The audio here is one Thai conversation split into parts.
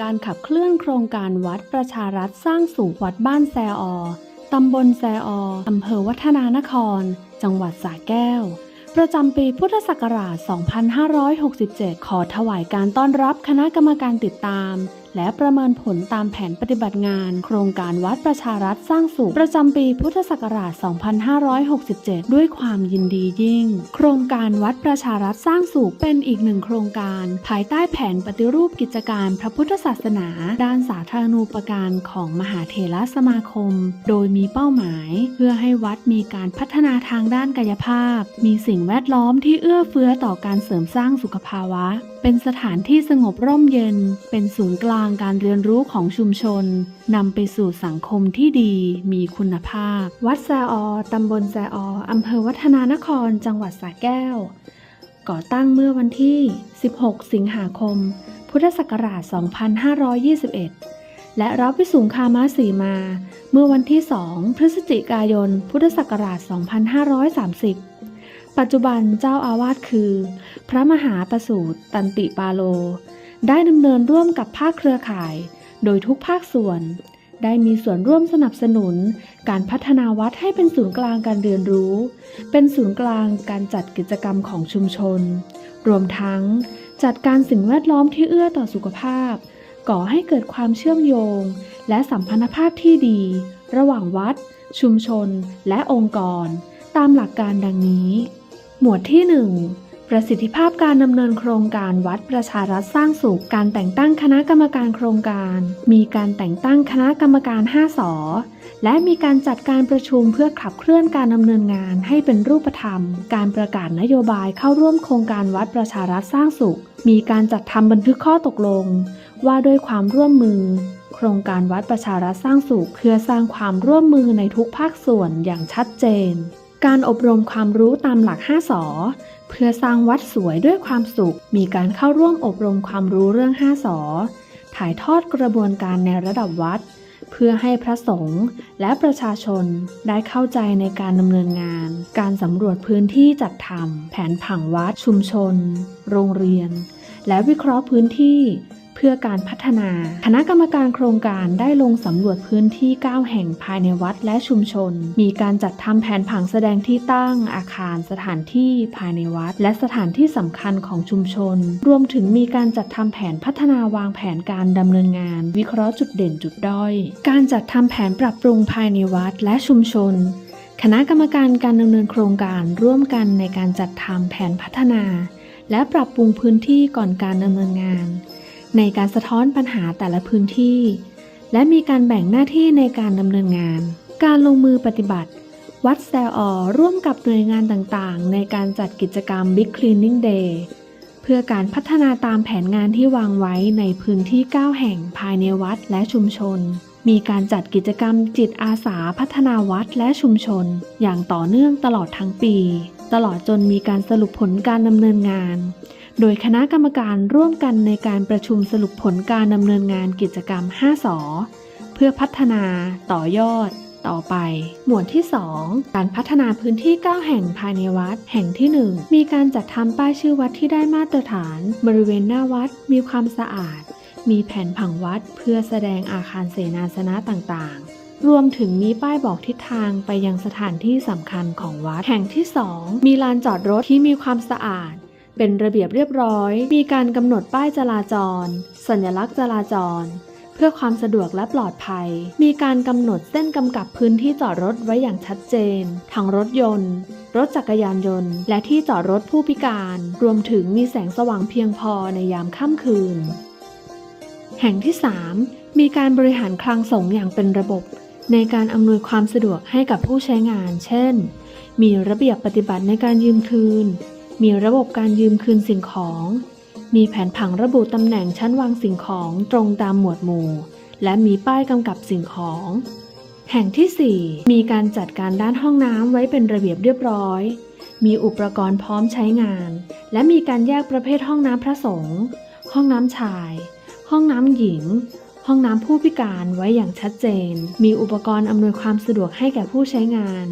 การขับเคลื่อนโครงการวัดประชารัฐสร้างสู่วัดบ้านแซออตำบลแซอออำเภอวัฒนานคร จังหวัดสระแก้ว ประจำปีพุทธศักราช 2567 ขอถวายการต้อนรับคณะกรรมการติดตาม และประเมินผลตามแผนปฏิบัติงาน โครงการวัดประชารัฐสร้างสุข ประจำปีพุทธศักราช 2567 ด้วยความยินดียิ่ง โครงการวัดประชารัฐสร้างสุขเป็นอีกหนึ่งโครงการ ภายใต้แผนปฏิรูปกิจการพระพุทธศาสนา ด้านสาธารณูปการของมหาเถรสมาคม โดยมีเป้าหมาย เพื่อให้วัดมีการพัฒนาทางด้านกายภาพ มีสิ่งแวดล้อมที่เอื้อเฟื้อต่อการเสริมสร้างสุขภาวะเป็นสถานที่สงบร่มเย็น เป็นศูนย์กลางการเรียนรู้ของชุมชน นำไปสู่สังคมที่ดี มีคุณภาพ วัดแซออตำบลแซอออำเภอวัฒนานคร จังหวัดสระแก้ว ก่อตั้งเมื่อวันที่ 16 สิงหาคม พุทธศักราช 2521 และรับวิสุงคามาสีมา เมื่อวันที่ 2 พฤศจิกายน พุทธศักราช 2530 ปัจจุบันเจ้าอาวาสคือ พระมหาประสูตรตันติปาโล ได้ดำเนินร่วมกับภาคเครือข่าย โดยทุกภาคส่วน ได้มีส่วนร่วมสนับสนุน การพัฒนาวัดให้เป็นศูนย์กลางการเรียนรู้ เป็นศูนย์กลางการจัดกิจกรรมของชุมชน รวมทั้งจัดการสิ่งแวดล้อมที่เอื้อต่อสุขภาพ ก่อให้เกิดความเชื่อมโยง และสัมพันธภาพที่ดี ระหว่างวัด ชุมชน และองค์กร ตามหลักการดังนี้ หมวดที่ 1 ประสิทธิภาพการดำเนินโครงการวัดประชารัฐสร้างสุข การแต่งตั้งคณะกรรมการโครงการ มีการแต่งตั้งคณะกรรมการ 5 สอและมีการจัดการประชุมเพื่อขับเคลื่อนการดำเนินงานให้เป็นรูปธรรม การประกาศนโยบายเข้าร่วมโครงการวัดประชารัฐสร้างสุข มีการจัดทำบันทึกข้อตกลง ว่าด้วยความร่วมมือ โครงการวัดประชารัฐสร้างสุข เพื่อสร้างความร่วมมือในทุกภาคส่วนอย่างชัดเจน การอบรมความรู้ตามหลัก 5สอเพื่อสร้างวัดสวยด้วยความสุข มีการเข้าร่วมอบรมความรู้เรื่อง 5สอถ่ายทอดกระบวนการในระดับวัด เพื่อให้พระสงฆ์และประชาชนได้เข้าใจในการดำเนินงาน การสำรวจพื้นที่จัดทำแผนผังวัดชุมชน โรงเรียน และวิเคราะห์พื้นที่ เพื่อการพัฒนา คณะกรรมการโครงการได้ลงสำรวจพื้นที่ 9 แห่งภายในวัดและชุมชน มีการจัดทำแผนผังแสดงที่ตั้ง อาคารสถานที่ภายในวัด และสถานที่สำคัญของชุมชน รวมถึงมีการจัดทำแผนพัฒนาวางแผนการดำเนินงาน วิเคราะห์จุดเด่นจุดด้อย การจัดทำแผนปรับปรุงภายในวัดและชุมชนคณะกรรมการการดำเนินโครงการร่วมกันในการจัดทำแผนพัฒนา และปรับปรุงพื้นที่ก่อนการดำเนินงาน ในการสะท้อนปัญหาแต่ละพื้นที่ และมีการแบ่งหน้าที่ในการดำเนินงาน การลงมือปฏิบัติ วัดแซลออร่วมกับหน่วยงานต่างๆ ในการจัดกิจกรรม Big Cleaning Day เพื่อการพัฒนาตามแผนงานที่วางไว้ในพื้นที่ 9 แห่งภายในวัดและชุมชน มีการจัดกิจกรรมจิตอาสาพัฒนาวัดและชุมชน อย่างต่อเนื่องตลอดทั้งปี ตลอดจนมีการสรุปผลการดำเนินงาน โดยคณะกรรมการร่วมกันในการประชุมสรุปผลการดำเนินงานกิจกรรม 5สอเพื่อพัฒนา ต่อยอด ต่อไป หมวดที่ 2 การพัฒนาพื้นที่ 9 แห่งภายในวัด แห่งที่ 1 มีการจัดทำป้ายชื่อวัดที่ได้มาตรฐาน บริเวณหน้าวัดมีความสะอาด มีแผนผังวัดเพื่อแสดงอาคารเสนาสนะต่างๆรวมถึงมีป้ายบอกทิศทางไปยังสถานที่สำคัญของวัด แห่งที่ 2 มีลานจอดรถที่มีความสะอาด เป็นระเบียบเรียบร้อย มีการกำหนดป้ายจราจร สัญลักษณ์จราจร เพื่อความสะดวกและปลอดภัย มีการกำหนดเส้นกำกับพื้นที่จอดรถไว้อย่างชัดเจน ทั้งรถยนต์ รถจักรยานยนต์ และที่จอดรถผู้พิการ รวมถึงมีแสงสว่างเพียงพอในยามค่ำคืน แห่งที่ 3 มีการบริหารคลังสงอย่างเป็นระบบ ในการอำนวยความสะดวกให้กับผู้ใช้งาน เช่น มีระเบียบปฏิบัติในการยืมคืน มีระบบการยืมคืนสิ่งของ มีแผนผังระบุตำแหน่งชั้นวางสิ่งของตรงตามหมวดหมู่ และมีป้ายกำกับสิ่งของ แห่งที่ 4 มีการจัดการด้านห้องน้ำไว้เป็นระเบียบเรียบร้อย มีอุปกรณ์พร้อมใช้งาน และมีการแยกประเภทห้องน้ำพระสงฆ์ ห้องน้ำชาย ห้องน้ำหญิง ห้องน้ำผู้พิการไว้อย่างชัดเจน มีอุปกรณ์อำนวยความสะดวกให้แก่ผู้ใช้งาน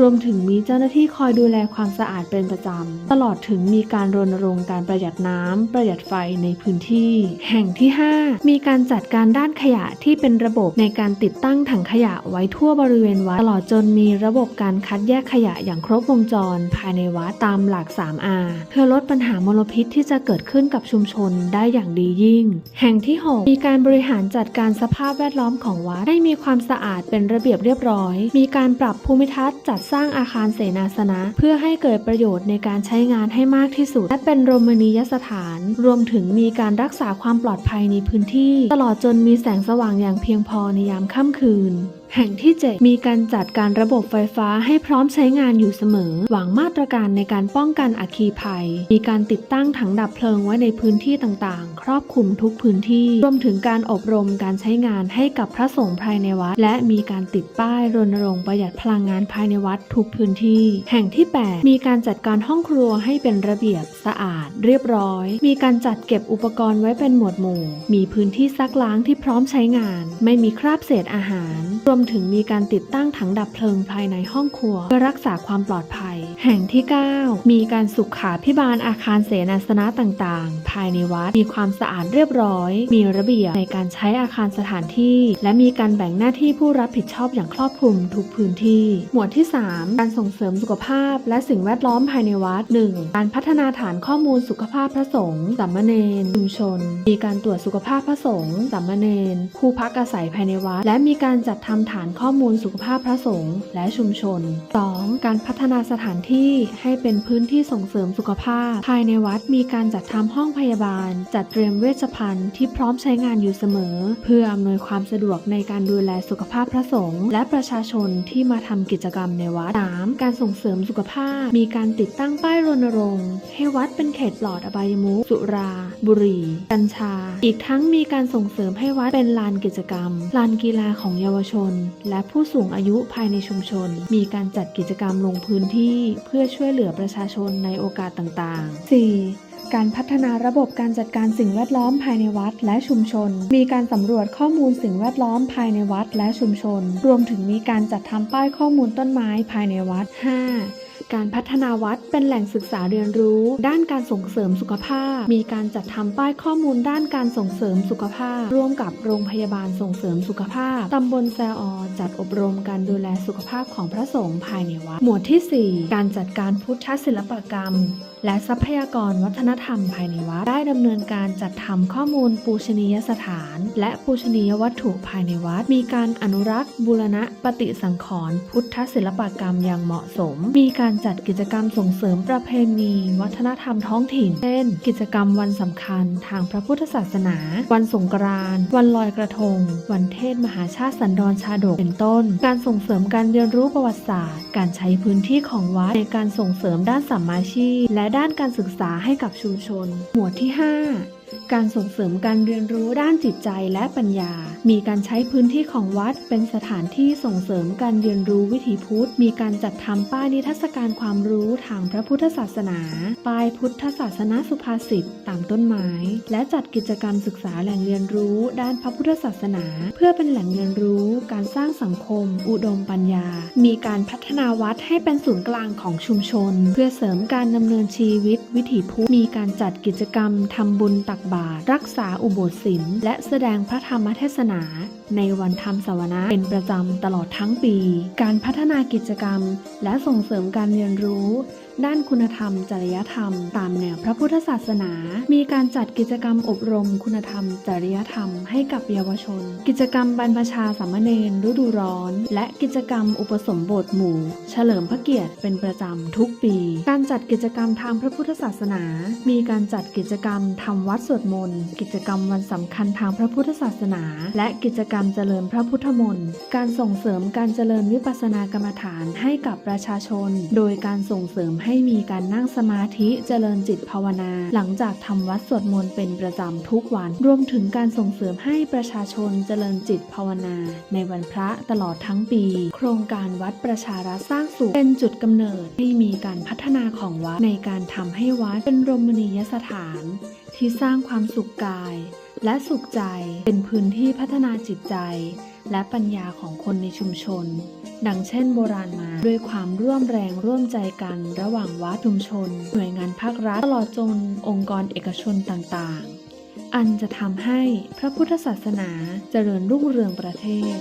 รวมถึงมีเจ้าหน้าที่คอยดูแลความสะอาดเป็นประจำ ตลอดถึงมีการรณรงค์การประหยัดน้ำ ประหยัดไฟในพื้นที่ แห่งที่ 5 มีการจัดการด้านขยะที่เป็นระบบในการติดตั้งถังขยะไว้ทั่วบริเวณวัด ตลอดจนมีระบบการคัดแยกขยะอย่างครบวงจร ภายในวัดตามหลัก 3R เพื่อลดปัญหามลพิษที่จะเกิดขึ้นกับชุมชนได้อย่างดียิ่ง แห่งที่ 6 มีการบริหารจัดการสภาพแวดล้อมของวัดให้มีความสะอาดเป็นระเบียบเรียบร้อย มีการปรับภูมิทัศน์จัดสร้างอาคารเสนาสนะ เพื่อให้เกิดประโยชน์ในการใช้งานให้มากที่สุด และเป็นโรมณียสถาน รวมถึงมีการรักษาความปลอดภัยในพื้นที่ ตลอดจนมีแสงสว่างอย่างเพียงพอในยามค่ำคืน แห่งที่ 7 มีการจัดการระบบไฟฟ้าให้พร้อมใช้งานอยู่เสมอ หวังมาตรการในการป้องกันอัคคีภัย มีการติดตั้งถังดับเพลิงไว้ในพื้นที่ต่างๆ ครอบคลุมทุกพื้นที่ รวมถึงการอบรมการใช้งานให้กับพระสงฆ์ภายในวัด และมีการติดป้ายรณรงค์ประหยัดพลังงานภายในวัดทุกพื้นที่ แห่งที่ 8 มีการจัดการห้องครัวให้เป็นระเบียบสะอาด เรียบร้อย มีการจัดเก็บอุปกรณ์ไว้เป็นหมวดหมู่ มีพื้นที่ซักล้างที่พร้อมใช้งาน ไม่มีคราบเศษอาหารรวมถึงมีการติดตั้งถังดับเพลิงภายในห้องครัว เพื่อรักษาความปลอดภัย แห่งที่ 9 มีการสุขาพิบาลอาคารเสนาสนะต่างๆ ภายในวัดมีความสะอาดเรียบร้อย มีระเบียบในการใช้อาคารสถานที่ และมีการแบ่งหน้าที่ผู้รับผิดชอบอย่างครอบคลุมทุกพื้นที่ หมวดที่ 3 การส่งเสริมสุขภาพ และสิ่งแวดล้อมภายในวัด 1. การพัฒนาฐานข้อมูลสุขภาพพระสงฆ์สามเณรชุมชน มีการตรวจสุขภาพพระสงฆ์สามเณรผู้พักอาศัยภายในวัด และมีการจัดทำฐานข้อมูลสุขภาพพระสงฆ์และชุมชน 2. การพัฒนาสถานที่ให้เป็นพื้นที่ส่งเสริมสุขภาพ ภายในวัดมีการจัดทำห้องพยาบาล จัดเตรียมเวชภัณฑ์ที่พร้อมใช้งานอยู่เสมอ เพื่ออำนวยความสะดวกในการดูแลสุขภาพพระสงฆ์และประชาชนที่มาทำกิจกรรมในวัด 3. การส่งเสริมสุขภาพ มีการติดตั้งป้ายรณรงค์ ให้วัดเป็นเขตปลอดอบายมุขสุรา บุหรี่ กัญชา อีกทั้งมีการส่งเสริมให้วัดเป็นลานกิจกรรม ลานกีฬาของเยาวชนและผู้สูงอายุภายในชุมชน มีการจัดกิจกรรมลงพื้นที่เพื่อช่วยเหลือประชาชนในโอกาสต่างๆ 4. การพัฒนาระบบการจัดการสิ่งแวดล้อมภายในวัดและชุมชน มีการสำรวจข้อมูลสิ่งแวดล้อมภายในวัดและชุมชน รวมถึงมีการจัดทำป้ายข้อมูลต้นไม้ภายในวัด 5. การพัฒนาวัดเป็นแหล่งศึกษาเรียนรู้ ด้านการส่งเสริมสุขภาพ มีการจัดทำป้ายข้อมูลด้านการส่งเสริมสุขภาพ ร่วมกับโรงพยาบาลส่งเสริมสุขภาพตำบลแซออจัดอบรมการดูแลสุขภาพของพระสงฆ์ภายในวัด หมวดที่ 4 การจัดการพุทธศิลปกรรม และทรัพยากรวัฒนธรรมภายในวัด ได้ดำเนินการจัดทำข้อมูลปูชนียสถาน และปูชนียวัตถุภายในวัด มีการอนุรักษ์บูรณะปฏิสังขรณ์พุทธศิลปกรรมอย่างเหมาะสม มีการจัดกิจกรรมส่งเสริมประเพณี วัฒนธรรมท้องถิ่น เช่น กิจกรรมวันสำคัญทางพระพุทธศาสนา วันสงกรานต์วันลอยกระทง วันเทศมหาชาติสันดรชาดกเป็นต้น การส่งเสริมการเรียนรู้ประวัติศาสตร์ การใช้พื้นที่ของวัดในการส่งเสริมด้านสัมมาชีพและด้านการศึกษาให้กับชุมชน หมวดที่ 5 การส่งเสริมการเรียนรู้ด้านจิตใจและปัญญา มีการใช้พื้นที่ของวัดเป็นสถานที่ส่งเสริมการเรียนรู้วิถีพุทธ มีการจัดทำป้ายนิทรรศการความรู้ทางพระพุทธศาสนา ป้ายพุทธศาสนาสุภาษิตตามต้นไม้ และจัดกิจกรรมศึกษาแหล่งเรียนรู้ด้านพระพุทธศาสนา เพื่อเป็นแหล่งเรียนรู้การสร้างสังคม อุดมปัญญา มีการพัฒนาวัดให้เป็นศูนย์กลางของชุมชน เพื่อเสริมการดำเนินชีวิตวิถีพุทธ มีการจัดกิจกรรมทำบุญตักบาตรรักษาอุโบสถศีลและแสดงพระธรรมเทศนา ในวันธรรมสวนะเป็นประจำตลอดทั้งปี การพัฒนากิจกรรม และส่งเสริมการเรียนรู้ด้านคุณธรรม จริยธรรม ตามแนวพระพุทธศาสนา มีการจัดกิจกรรมอบรมคุณธรรม จริยธรรมให้กับเยาวชน กิจกรรมบรรพชาสามเณรฤดูร้อน และกิจกรรมอุปสมบทหมู่ เฉลิมพระเกียรติเป็นประจำทุกปี การจัดกิจกรรมทางพระพุทธศาสนา มีการจัดกิจกรรมทำวัดสวดมนต์ กิจกรรมวันสำคัญทางพระพุทธศาสนา และกิจกรรมเจริญพระพุทธมนต์ การส่งเสริมการเจริญวิปัสสนากรรมฐานให้กับประชาชน โดยการส่งเสริมให้มีการนั่งสมาธิเจริญจิตภาวนา หลังจากทำวัดสวดมนต์เป็นประจำทุกวัน รวมถึงการส่งเสริมให้ประชาชนเจริญจิตภาวนา ในวันพระตลอดทั้งปี โครงการวัดประชารัฐสร้างสุขเป็นจุดกำเนิดที่มีการพัฒนาของวัดในการทำให้วัดเป็นรมณียสถาน ที่สร้างความสุขกาย และสุขใจเป็นพื้นที่พัฒนาจิตใจ และปัญญาของคนในชุมชน ดังเช่นโบราณมาด้วยความร่วมแรงร่วมใจกันระหว่างวัดชุมชน หน่วยงานภาครัฐตลอดจนองค์กรเอกชนต่างๆ อันจะทำให้พระพุทธศาสนาเจริญรุ่งเรืองประเทศ